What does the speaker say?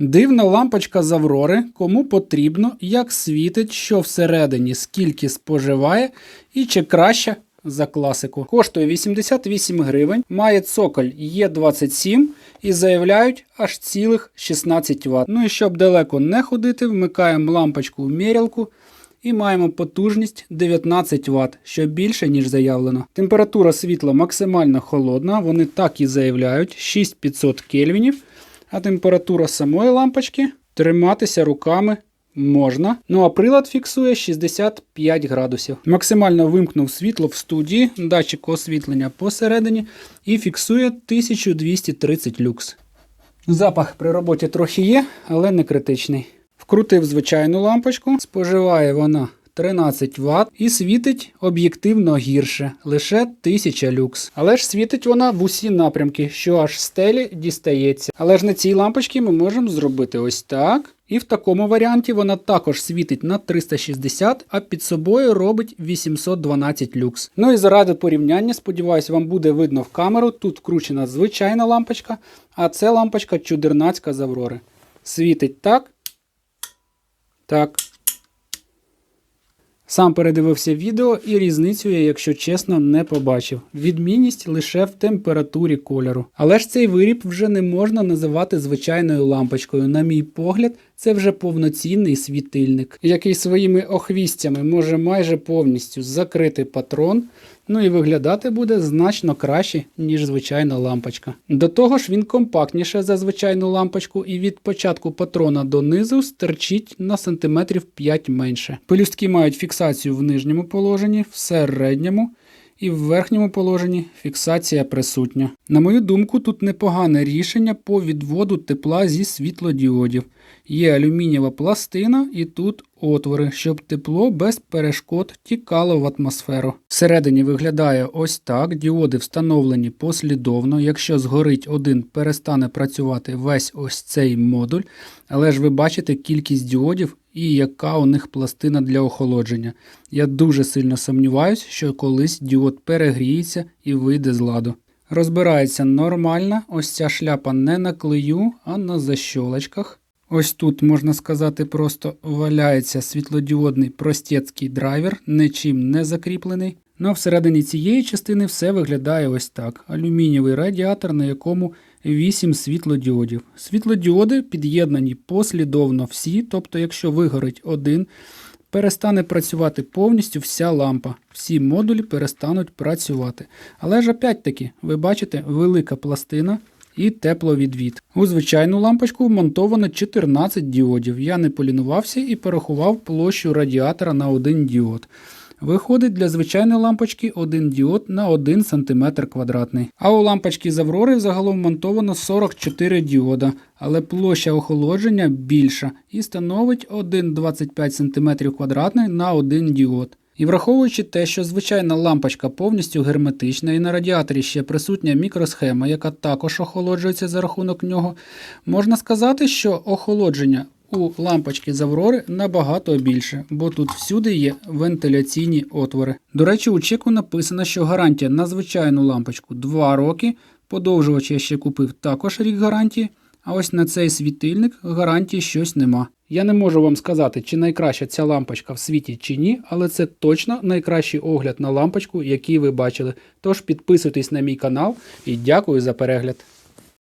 Дивна лампочка з Аврори, кому потрібно, як світить, що всередині, скільки споживає і чи краще за класику. Коштує 88 гривень, має цоколь Є27 і заявляють аж цілих 16 Вт. Ну і щоб далеко не ходити, вмикаємо лампочку в мірялку і маємо потужність 19 Вт, що більше, ніж заявлено. Температура світла максимально холодна, вони так і заявляють 6500 кельвінів, а температура самої лампочки триматися руками можна. Ну а прилад фіксує 65 градусів. Максимально вимкнув світло в студії, датчик освітлення посередині і фіксує 1230 люкс. Запах при роботі трохи є, але не критичний. Вкрутив звичайну лампочку, споживає вона 13 Вт і світить об'єктивно гірше, лише 1000 люкс. Але ж світить вона в усі напрямки, що аж стелі дістається. Але ж на цій лампочці ми можемо зробити ось так. І в такому варіанті вона також світить на 360, а під собою робить 812 люкс. Ну і заради порівняння, сподіваюсь, вам буде видно в камеру. Тут вкручена звичайна лампочка, а це лампочка чудернацька з Аврори. Світить так. Так. Сам передивився відео і різницю я, якщо чесно, не побачив. Відмінність лише в температурі кольору. Але ж цей виріб вже не можна називати звичайною лампочкою. На мій погляд, це вже повноцінний світильник, який своїми охвістями може майже повністю закрити патрон. Ну і виглядати буде значно краще, ніж звичайна лампочка. До того ж, він компактніше за звичайну лампочку, і від початку патрона до низу стерчить на сантиметрів 5 менше. Пелюстки мають фіксацію в нижньому положенні, в середньому. І в верхньому положенні фіксація присутня. На мою думку, тут непогане рішення по відводу тепла зі світлодіодів. Є алюмінієва пластина і тут отвори, щоб тепло без перешкод тікало в атмосферу. Всередині виглядає ось так. Діоди встановлені послідовно. Якщо згорить один, перестане працювати весь ось цей модуль. Але ж ви бачите кількість діодів і яка у них пластина для охолодження. Я дуже сильно сумніваюсь, що колись діод перегріється і вийде з ладу. Розбирається нормально, ось ця шляпа не на клею, а на защолочках. Ось тут, можна сказати, просто валяється світлодіодний простецький драйвер, нічим не закріплений. Ну а всередині цієї частини все виглядає ось так: алюмінієвий радіатор, на якому 8 світлодіодів. Світлодіоди під'єднані послідовно всі, тобто, якщо вигорить один, перестане працювати повністю вся лампа. Всі модулі перестануть працювати. Але ж опять-таки, ви бачите, велика пластина і тепловідвід. У звичайну лампочку вмонтовано 14 діодів. Я не полінувався і порахував площу радіатора на один діод. Виходить для звичайної лампочки один діод на 1 см квадратний. А у лампочки з Аврори загалом монтовано 44 діода, але площа охолодження більша і становить 1,25 см квадратний на 1 діод. І враховуючи те, що звичайна лампочка повністю герметична і на радіаторі ще присутня мікросхема, яка також охолоджується за рахунок нього, можна сказати, що охолодження у лампочки з Аврори набагато більше, бо тут всюди є вентиляційні отвори. До речі, у чеку написано, що гарантія на звичайну лампочку 2 роки. Подовжувач я ще купив також рік гарантії. А ось на цей світильник гарантії щось нема. Я не можу вам сказати, чи найкраща ця лампочка в світі чи ні, але це точно найкращий огляд на лампочку, який ви бачили. Тож підписуйтесь на мій канал і дякую за перегляд.